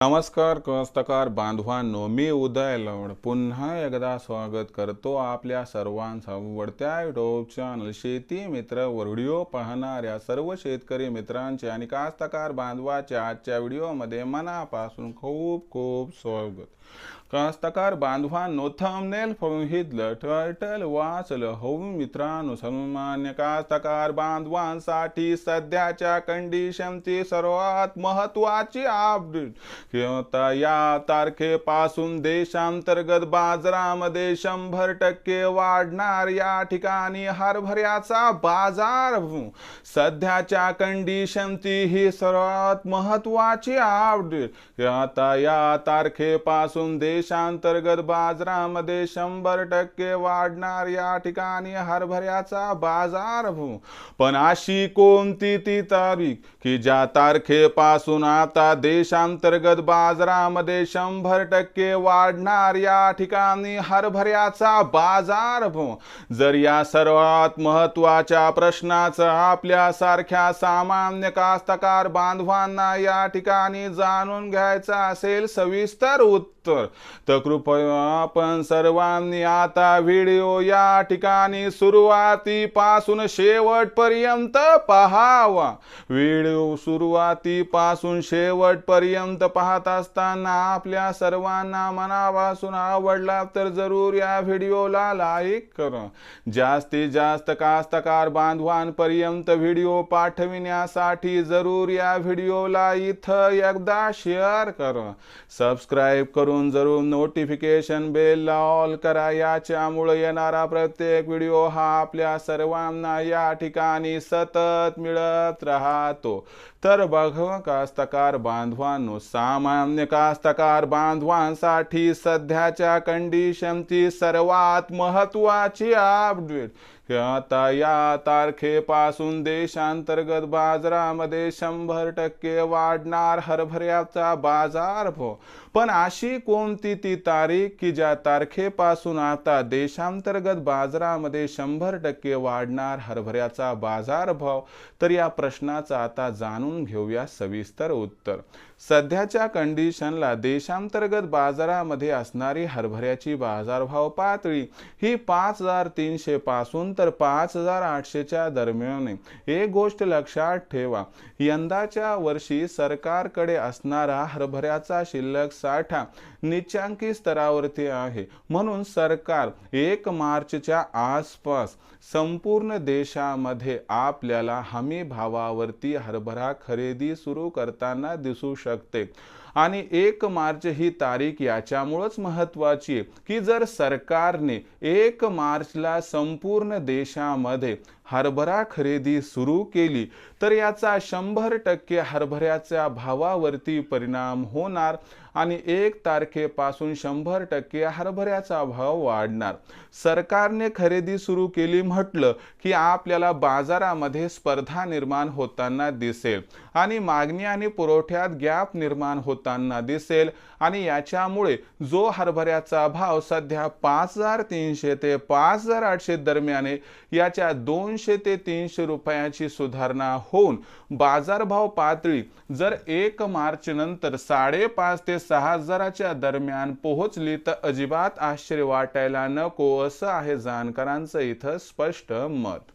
नमस्कार कस्तकार बांधवांनो मी उदय लवड. पुन्हा एकदा स्वागत करतो आपल्या सर्वांचा आवडत्या युट्यूब चॅनल शेती मित्र व्हिडिओ पाहणाऱ्या सर्व शेतकरी मित्रांचे आणि कास्तकार बांधवाच्या आजच्या व्हिडिओमध्ये मनापासून खूप खूप स्वागत. कास्तकार बांधवांनो थंबनेल बघितलं टर्टल वाचलं हो मित्रांनो सन्मान्य कास्तकार बांधवांसाठी सध्याच्या कंडिशनची सर्वात महत्वाची अपडेट किंवा या तारखेपासून देशांतर्गत बाजारामध्ये शंभर टक्के वाढणार या ठिकाणी हरभऱ्याचा बाजार. सध्याच्या कंडिशनची ही सर्वात महत्वाची अपडेट की आता या तारखेपासून देश देशांतर्गत बाजारामध्ये शंभर टक्के वाढणार या ठिकाणी हरभऱ्याचा बाजार पण अशी कोणती ती तारीख की ज्या तारखेपासून आता देशांतर्गत बाजारामध्ये शंभर टक्के वाढणार या ठिकाणी हरभऱ्याचा बाजार जर या सर्वात महत्त्वाच्या प्रश्नाचं आपल्यासारख्या सामान्य कास्तकार बांधवांना या ठिकाणी जाणून घ्यायचा असेल सविस्तर उत्तर तर कृपया आपण सर्वांनी आता व्हिडिओ या ठिकाणी सुरुवातीपासून शेवटपर्यंत पहावा. व्हिडिओ सुरुवातीपासून शेवटपर्यंत पाहत असताना आपल्या सर्वांना मनापासून आवडला तर जरूर या व्हिडिओला लाईक करा. जास्तीत जास्त कास्तकार बांधवांपर्यंत व्हिडिओ पाठविण्यासाठी जरूर या व्हिडिओला इथं एकदा शेअर करा. सबस्क्राईब करून जरूर नोटिफिकेशन बेल ऑल करा. याच्यामुळे येणारा प्रत्येक व्हिडिओ हा आपल्या सर्वांना या ठिकाणी सतत मिळत राहतो. तर बघ कास्तकार बांधवांनो सामान्य कास्तकार बांधवांसाठी सध्याच्या कंडिशनची सर्वात महत्वाची अपडेट आता या तारखेपासून देशांतर्गत बाजारामध्ये शंभर टक्के वाढणार हरभऱ्याचा बाजार भाव पण अशी कोणती ती तारीख की ज्या तारखेपासून आता देशांतर्गत बाजारामध्ये शंभर टक्के वाढणार हरभऱ्याचा बाजार भाव तर या प्रश्नाचं आता जाणून घेऊया सविस्तर उत्तर. सध्याच्या कंडिशनला देशांतर्गत बाजारामध्ये असणारी हरभऱ्याची बाजारभाव पातळी ही पाच हजार तीनशे पासून तर पाच हजार आठशेच्या दरम्यान एक गोष्ट लक्षात ठेवा यंदाच्या वर्षी सरकारकडे असणारा हरभऱ्याचा शिल्लक साठा निचांकी स्तरावरती आहे. म्हणून सरकार एक मार्चच्या आसपास संपूर्ण देशामध्ये आपल्याला हमी भावावरती हरभरा खरेदी सुरू करताना दिसू शकते. आणि एक मार्च ही तारीख याच्यामुळंच महत्वाची आहे की जर सरकारने एक मार्चला संपूर्ण देशामध्ये हरभरा खरेदी सुरू केली तर याचा शंभर टक्के हरभऱ्याच्या भावावरती परिणाम होणार आणि एक तारखेपासून शंभर टक्के हरभऱ्याचा भाव वाढणार. सरकारने खरेदी सुरू केली म्हटलं की आपल्याला बाजारामध्ये स्पर्धा निर्माण होताना दिसेल आणि मागणी आणि पुरवठ्यात गॅप निर्माण होताना दिसेल आणि याच्यामुळे जो हरभऱ्याचा भाव सध्या पाच हजार तीनशे ते पाच हजार आठशे दरम्यान याच्या दोनशे ते तीनशे रुपयाची सुधारणा होऊन बाजारभाव पातळी जर एक मार्च नंतर साडेपाच ते सहा हजाराच्या दरम्यान पोहोचली तर अजिबात आश्चर्य वाटायला नको असं आहे जाणकारांचं इथं स्पष्ट मत.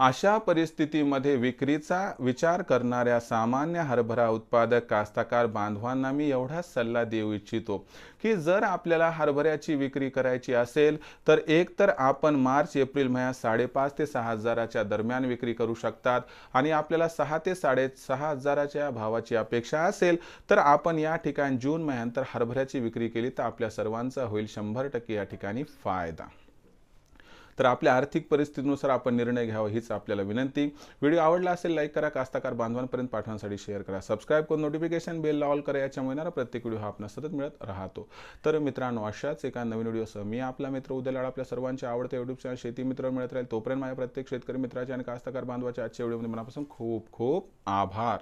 अशा परिस्थितीमध्ये विक्रीचा विचार करणाऱ्या सामान्य हरभरा उत्पादक कास्तकार बांधवांना मी एवढाच सल्ला देऊ इच्छितो की जर आपल्याला हरभऱ्याची विक्री करायची असेल तर एक तर आपण मार्च एप्रिल महिन्यात साडेपाच ते सहा हजाराच्या दरम्यान विक्री करू शकतात आणि आपल्याला सहा ते साडे सहा हजाराच्या भावाची अपेक्षा असेल तर आपण या ठिकाणी जून महिन्यानंतर हरभऱ्याची विक्री केली तर आपल्या सर्वांचा होईल शंभर टक्के या ठिकाणी फायदा. तर आपल्या आर्थिक परिस्थितीनुसार आपण निर्णय घ्यावा हीच आपल्याला विनंती. व्हिडिओ आवडला असेल लाईक करा कास्ताकार बांधवांपर्यंत पाठवण्यासाठी शेअर करा. सबस्क्राईब करून नोटिफिकेशन बेल ऑल करा याच्यामुळे येणारा प्रत्येक व्हिडिओ हा आपण सतत मिळत राहतो. तर मित्रांनो अशाच एका नवीन व्हिडिओसह मी आपला मित्र उद्या लाड आपल्या सर्वांच्या आवडत्या युट्यूब चॅनल शेती मित्र मिळत राहील तोपर्यंत माझ्या प्रत्येक शेतकरी मित्राच्या आणि कास्ताकार बांधवाच्या आजच्या व्हिडिओमध्ये मनापासून खूप खूप आभार.